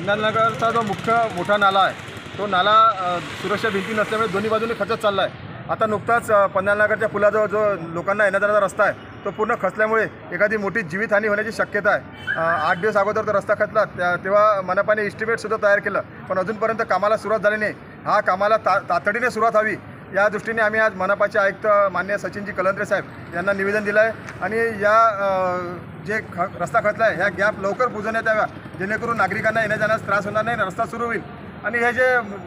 पंढरनगरचा जो मुख्य मोठा नाला आहे तो नाला सुरक्षा भिंती नसल्यामुळे दोन्ही बाजूने खचत चालला आहे आता नुकताच अ, पुलाजवळ जो लोकांना येण्याचा रस्ता आहे तो पूर्ण खचल्यामुळे एखादी मोठी जीवितहानी होण्याची शक्यता आहे. आठ दिवस अगोदर तो रस्ता खचला त्या तेव्हा मनपाने इस्टिमेटसुद्धा तयार केलं पण अजूनपर्यंत कामाला सुरुवात झाली नाही. हा कामाला ता तातडीने सुरुवात हवी या दृष्टीने आम्ही आज मनपाचे आयुक्त मान्य सचिनजी कलंत्रे साहेब यांना निवेदन दिलं आहे आणि या जे ख रस्ता खचला आहे ह्या गॅप लवकर पुजवण्यात याव्या. जेणेकरून नागरिकांना येण्या जाण्यास त्रास होणार नाही रस्ता सुरू होईल. आणि हे जे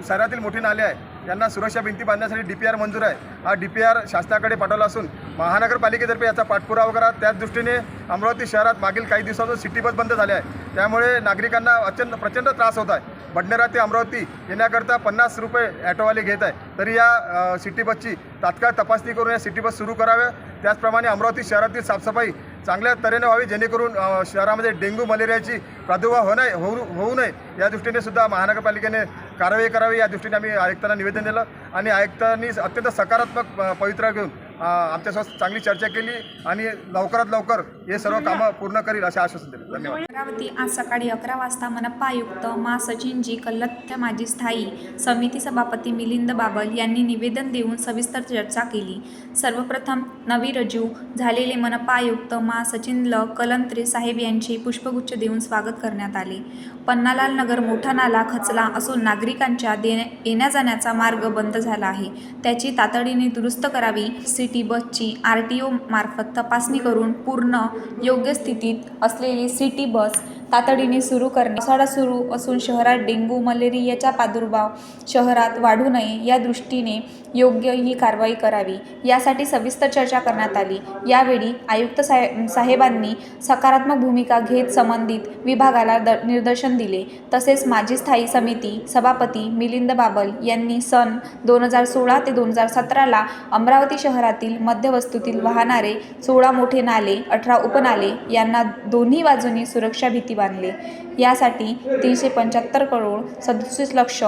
शहरातील मोठी नाले आहे यांना सुरक्षा भिंती बांधण्यासाठी डी पी आर मंजूर आहे. हा डी पी आर शासनाकडे पाठवला असून महानगरपालिकेतर्फे याचा पाठपुरावा करा. त्याच दृष्टीने अमरावती शहरात मागील काही दिवसापासून सिटी बस बंद झाले आहे. त्यामुळे नागरिकांना अत्यंत प्रचंड त्रास होत आहे. बडनेरा ते अमरावती येण्याकरता पन्नास रुपये ॲटोवाले घेत आहे. तरी या सिटी बसची तात्काळ तपासणी करून या सिटी बस सुरू कराव्या त्याचप्रमाणे अमरावती शहरातील साफसफाई चांगल्या तऱ्हेने व्हावी जेणेकरून शहरामध्ये डेंग्यू मलेरियाची प्रादुर्भाव हो नाही होऊ होऊ नये. या दृष्टीने सुद्धा महानगरपालिकेने कारवाई करावी. या दृष्टीने आम्ही आयुक्तांना निवेदन दिलं आणि आयुक्तांनी अत्यंत सकारात्मक पवित्रा घेऊन आमच्यासोबत चांगली चर्चा केली आणि लवकरात लवकर हे सर्व कामं पूर्ण करील असे आश्वासन दिले. धन्यवाद. अमरावती आज सकाळी अकरा वाजता मनपा आयुक्त मा सचिनजी कल्लत्या माजी स्थायी समिती सभापती मिलिंद बाबल यांनी निवेदन देऊन सविस्तर चर्चा केली. सर्वप्रथम नवी रजू झालेले मनपा आयुक्त मा सचिन ल. कलंत्रे साहेब यांचे पुष्पगुच्छ देऊन स्वागत करण्यात आले. पन्नालाल नगर मोठा नाला खचला असून नागरिकांच्या देण्या येण्या जाण्याचा मार्ग बंद झाला आहे. त्याची तातडीने दुरुस्त करावी सिटी बसची आर टी ओमार्फत तपासणी करून पूर्ण योग्य स्थितीत असलेली सिटी बस तातडीने सुरू करणे. पावसाळा सुरू असून शहरात डेंग्यू मलेरियाचा प्रादुर्भाव शहरात वाढू नये या दृष्टीने योग्य ही कारवाई करावी. यासाठी सविस्तर चर्चा करण्यात आली. यावेळी आयुक्त साहे साहेबांनी सकारात्मक भूमिका घेत संबंधित विभागाला द निर्देशन दिले. तसेच माजी स्थायी समिती सभापती मिलिंद बाबल यांनी सन दोन हजार सोळा ते दोन हजार सतराला अमरावती शहरातील मध्यवस्तूतील वाहणारे सोळा मोठे नाले अठरा उपनाले यांना दोन्ही बाजूनी सुरक्षा भीती बांधले. यासाठी तीनशे पंच्याहत्तर करोड सदतीस लक्ष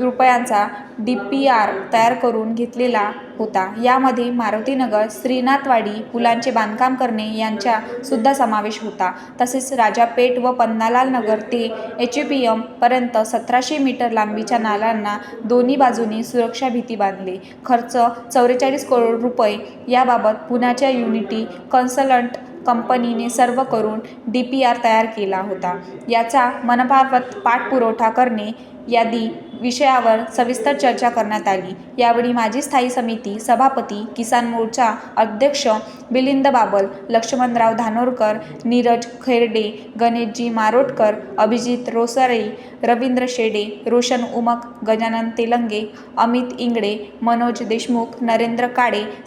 रुपयांचा डी पी आर तयार करून घेतलेला होता. यामध्ये मारुतीनगर श्रीनाथवाडी पुलांचे बांधकाम करणे यांचा सुद्धा समावेश होता. तसेच राजापेठ व पन्नालाल नगर ते एच पी एमपर्यंत सतराशे मीटर लांबीच्या नाल्यांना दोन्ही बाजूनी सुरक्षा भीती बांधले. खर्च चौवेचाळीस करोड रुपये याबाबत पुण्याच्या युनिटी कन्सल्टंट कंपनीने सर्व करून डी पी आर तयार केला होता. याचा मनमार्फत पाठपुरवठा करणे यादी विषयावर सविस्तर चर्चा करण्यात आली. यावेळी माजी स्थायी समिती सभापती किसान मोर्चा अध्यक्ष बिलिंद बाबल लक्ष्मणराव धानोरकर नीरज खैरडे गणेशजी मारोटकर अभिजित रोसरे रवींद्र शेडे रोशन उमक गजानन तेलंगे अमित इंगडे मनोज देशमुख नरेंद्र काळे